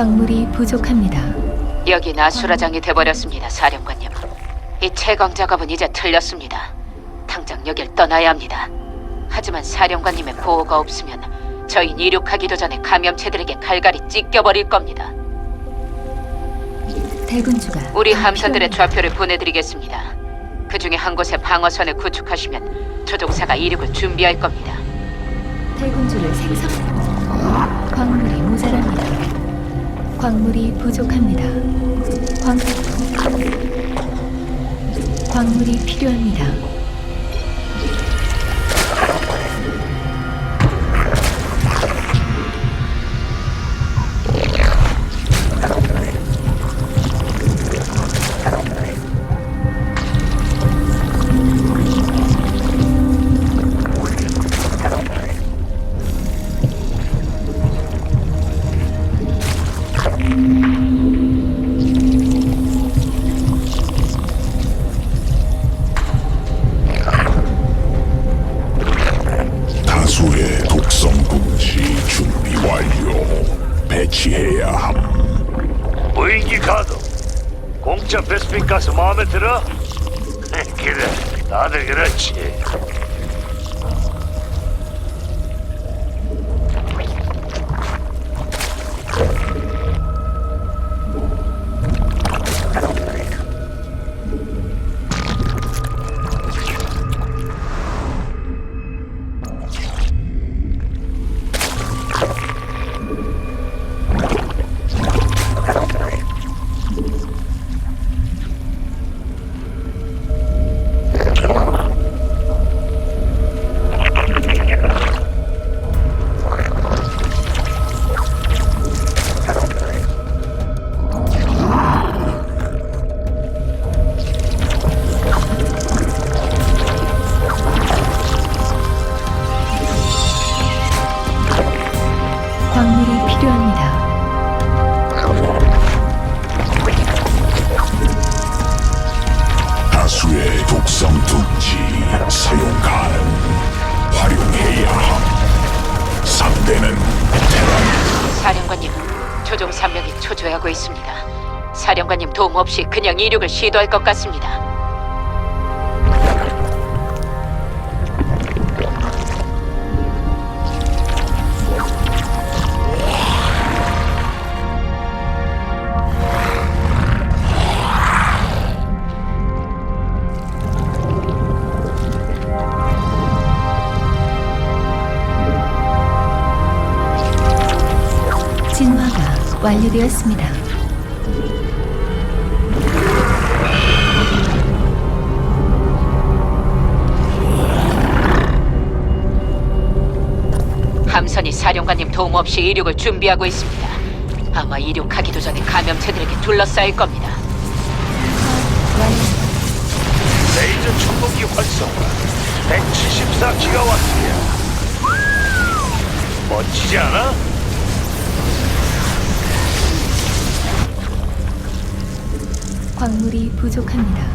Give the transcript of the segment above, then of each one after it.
광물이 부족합니다. 여기 나수라장이 돼버렸습니다, 사령관님. 이 채광 작업은 이제 틀렸습니다. 당장 여길 떠나야 합니다. 하지만 사령관님의 보호가 없으면 저희 이륙하기도 전에 감염체들에게 갈갈이 찢겨버릴 겁니다. 대군주가 우리 더 함선들의 필요합니다. 좌표를 보내드리겠습니다. 그 중에 한 곳에 방어선을 구축하시면 조종사가 이륙을 준비할 겁니다. 대군주를 생성. 광물이 모자랍니다. 광물이 부족합니다. 광 광물이 필요합니다. 분지 사용 가능. 활용해야 함. 상대는 테란. 사령관님, 조종 3명이 초조해하고 있습니다. 사령관님 도움 없이 그냥 이륙을 시도할 것 같습니다. 완료되었습니다. 함선이 사령관님 도움 없이 이륙을 준비하고 있습니다. 아마 이륙하기도 전에 감염체들에게 둘러싸일 겁니다. 레이저 천공기 활성화 174기가와트야 멋지지 않아? 광물이 부족합니다.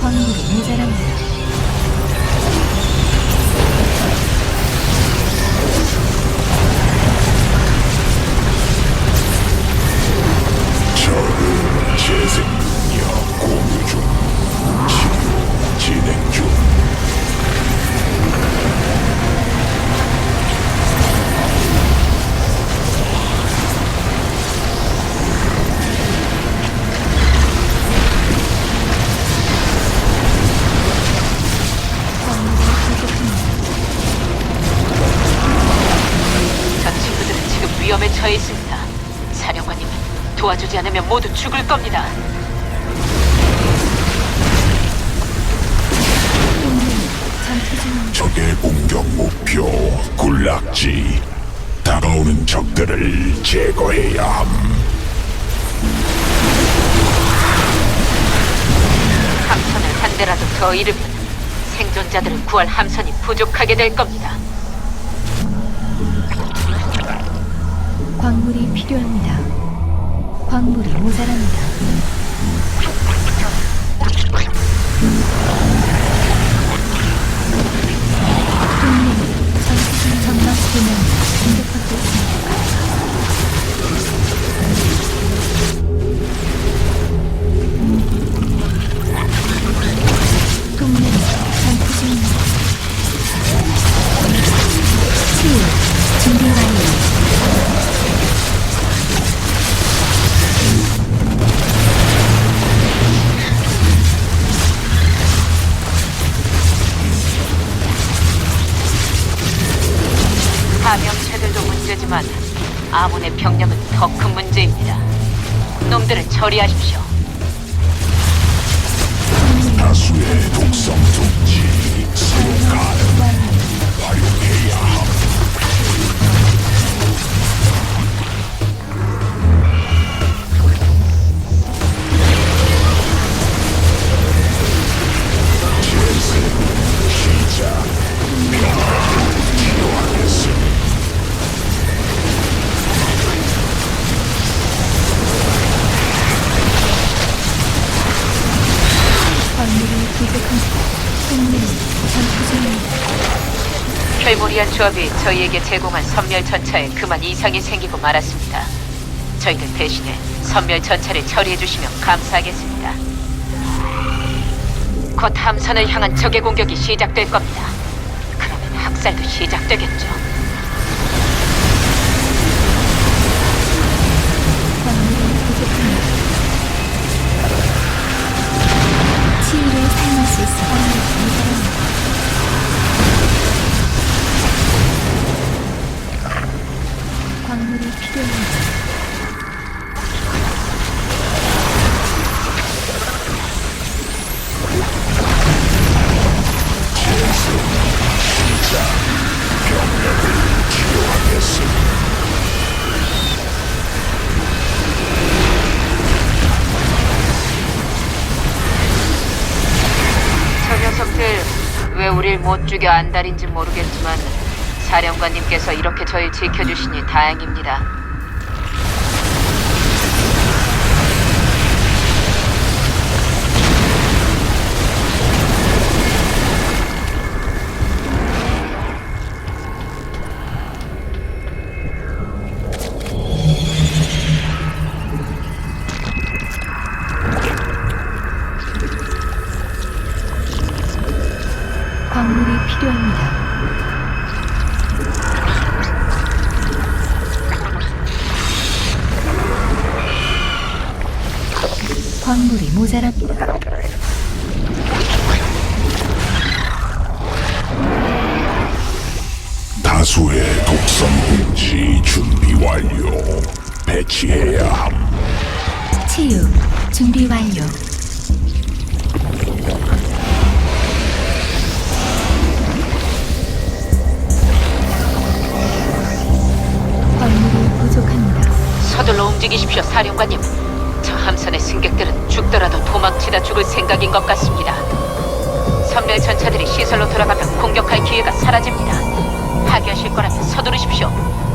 광물이 모자랍니다. 적은 재생 공유 중. 치료 진행 중. 위험에 처해 있습니다. 사령관님, 도와주지 않으면 모두 죽을 겁니다. 적의 공격 목표 군락지. 다가오는 적들을 제거해야 함. 함선을 한 대라도 더 잃으면 생존자들을 구할 함선이 부족하게 될 겁니다. 광물이 필요합니다. 광물이 모자랍니다. 아몬의 병력은 더 큰 문제입니다. 놈들을 처리하십시오. 다수의 독성 둥지 사용 가능 활용해야 함 재생 시작 켈모리안 조합이 저희에게 제공한 선멸 전차에 그만 이상이 생기고 말았습니다. 저희들 대신에 선멸 전차를 처리해 주시면 감사하겠습니다. 곧 함선을 향한 적의 공격이 시작될 겁니다. 그러면 학살도 시작되겠죠. 광물이 필요합니다. 저 녀석들 왜 우릴 못 죽여 안달인지 모르겠지만 사령관님께서 이렇게 저희 지켜주시니 다행입니다. 배치해야 함 치유 준비 완료. 광물이 부족합니다. 서둘러 움직이십시오, 사령관님. 저 함선의 승객들은 죽더라도 도망치다 죽을 생각인 것 같습니다. 선멸 전차들이 시설로 돌아가면 공격할 기회가 사라집니다. 파괴하실 거라면 서두르십시오.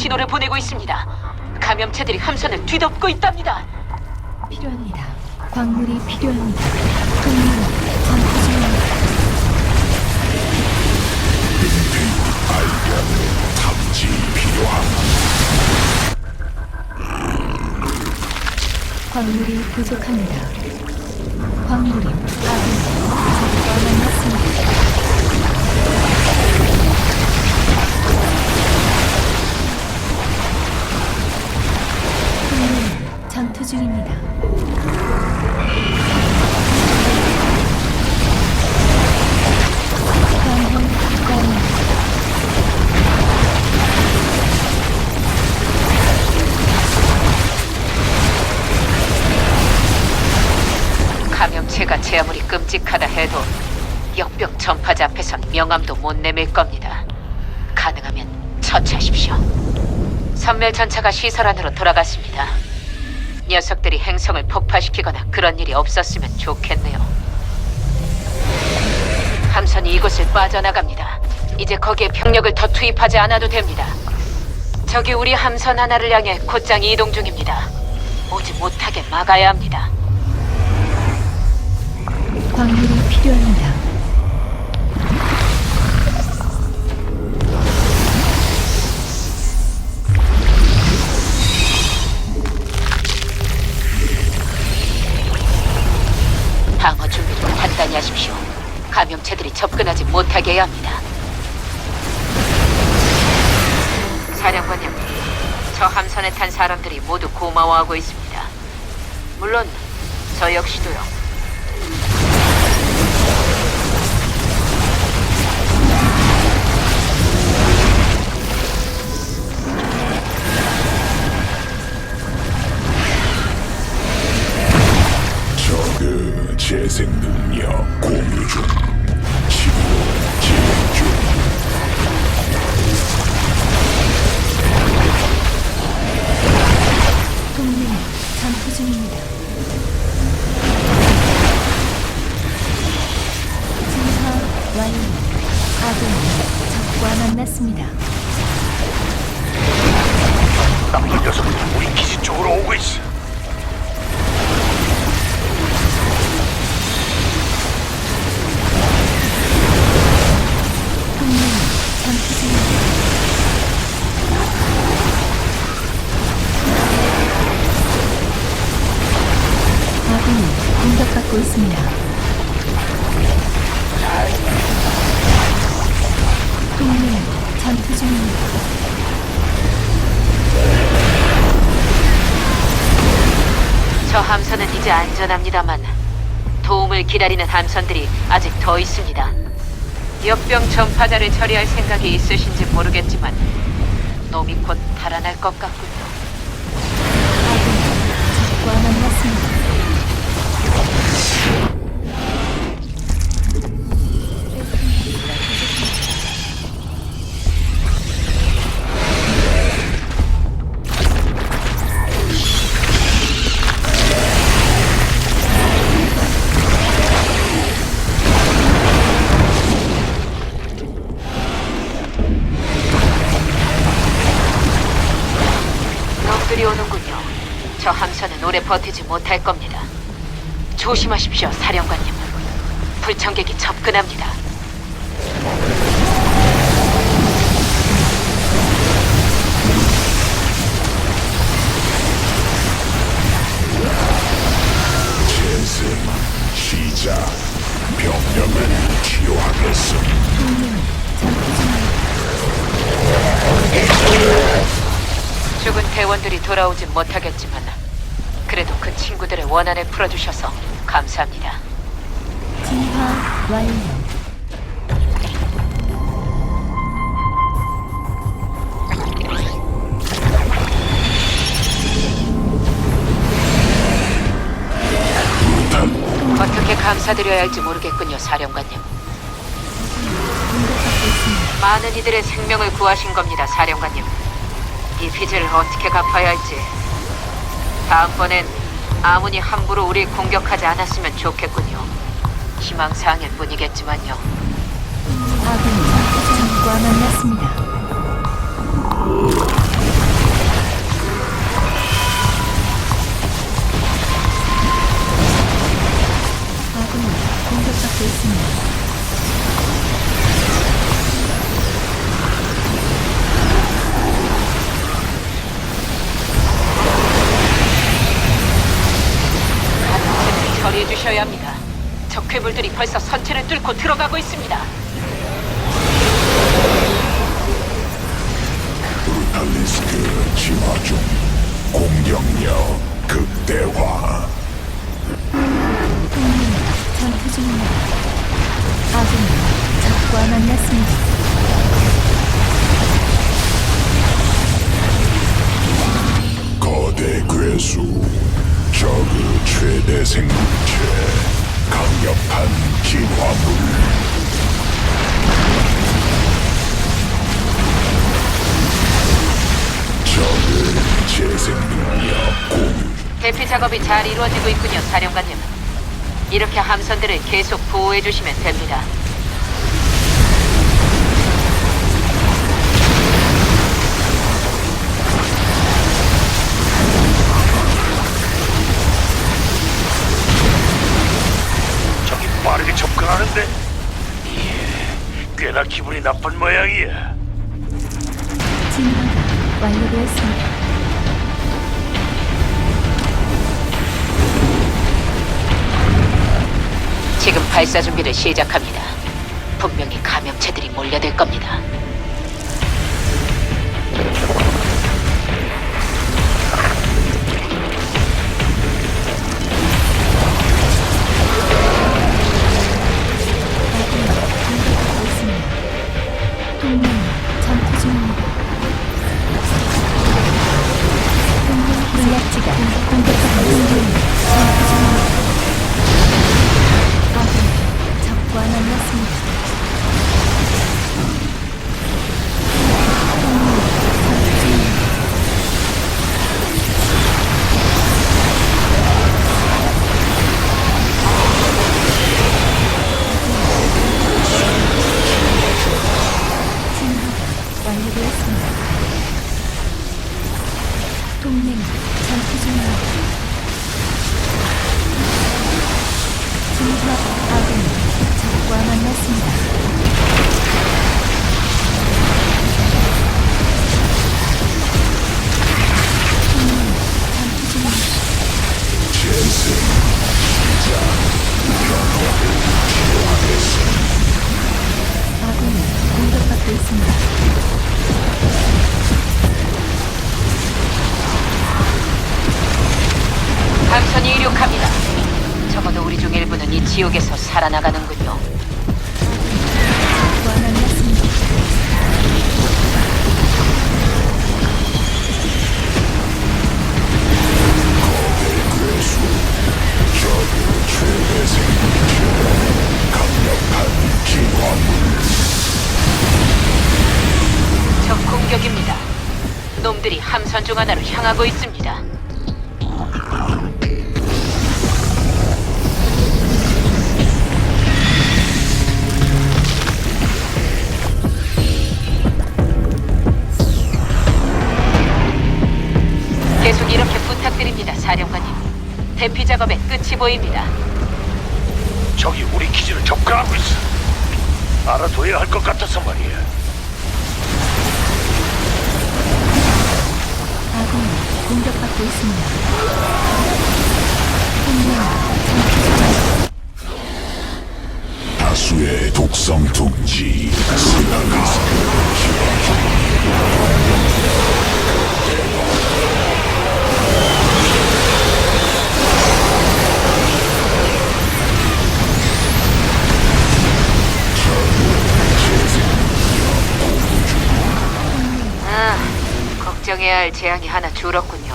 신호를 보내고 있습니다. 감염체들이 함선을 뒤덮고 있답니다. 필요합니다. 광물이 필요합니다. 동맹이 전투 중입니다. 광물이 부족합니다. 끔찍하다 해도 역병 전파자 앞에선 명함도 못 내밀 겁니다. 가능하면 처치하십시오. 선멸 전차가 시설 안으로 돌아갔습니다. 녀석들이 행성을 폭파시키거나 그런 일이 없었으면 좋겠네요. 함선이 이곳을 빠져나갑니다. 이제 거기에 병력을 더 투입하지 않아도 됩니다. 적이 우리 함선 하나를 향해 곧장 이동 중입니다. 오지 못하게 막아야 합니다. 광물이 필요합니다. 방어 준비를 단단히 하십시오. 감염체들이 접근하지 못하게 해야 합니다. 사령관님, 저 함선에 탄 사람들이 모두 고마워하고 있습니다. 물론 저 역시도요. 재생 능력 공유 중 공격받고 있습니다. 동맹 전투 중입니다. 저 함선은 이제 안전합니다만 도움을 기다리는 함선들이 아직 더 있습니다. 역병 전파자를 처리할 생각이 있으신지 모르겠지만 놈이 곧 달아날 것 같군요. 버티지 못할 겁니다. 조심하십시오, 사령관님. 불청객이 접근합니다. 재생 시작 병력을 중입니다. 죽은 대원들이 돌아오진 못하겠지만 그래도 그 친구들의 원한을 풀어주셔서 감사합니다. 진화 완료. 어떻게 감사드려야 할지 모르겠군요, 사령관님. 많은 이들의 생명을 구하신 겁니다, 사령관님. 이 빚을 어떻게 갚아야 할지. 다음번엔 아무니 함부로 우리 공격하지 않았으면 좋겠군요. 희망사항일 뿐이겠지만요. 아군이 적과 만났습니다. 아군이 공격받고 있습니다. 처리해 주셔야 합니다. 적 괴물들이 벌써 선체를 뚫고 들어가고 있습니다. 브루탈리스크 진화 중 공격력 극대화 동맹 전투 중입니다. 아군이 적과 만났습니다. 거대 괴수 저그 최대 생물체 강력한 진화물 적을 재생 능력 공유 대피 작업이 잘 이루어지고 있군요, 사령관님. 이렇게 함선들을 계속 보호해 주시면 됩니다. 접근하는데 예, 꽤나 기분이 나쁜 모양이야 진화가 완료되었습니다. 지금 발사 준비를 시작합니다. 분명히 감염체들이 몰려들 겁니다. 지옥에서 살아나가는군요. 적 공격입니다. 놈들이 함선 중 하나로 향하고 있습니다. 작업의 끝이 보입니다. 저기 우리 기지를 접근하고 있어 알아둬야 할 것 같아서 말이야 아군이 공격받고 있습니다. 다수의 독성 둥지 해야 할 재앙이 하나 줄었군요.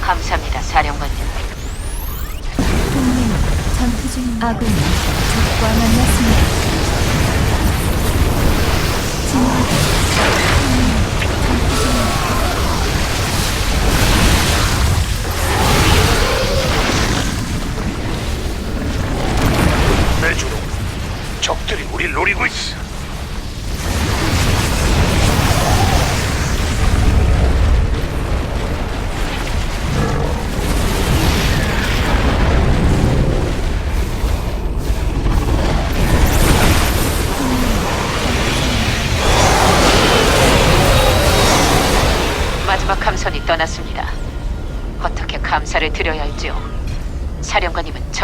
감사합니다, 사령관님. 동맹 전투 중입니다. 아군이 적과 만났습니다.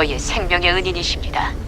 저희의 생명의 은인이십니다.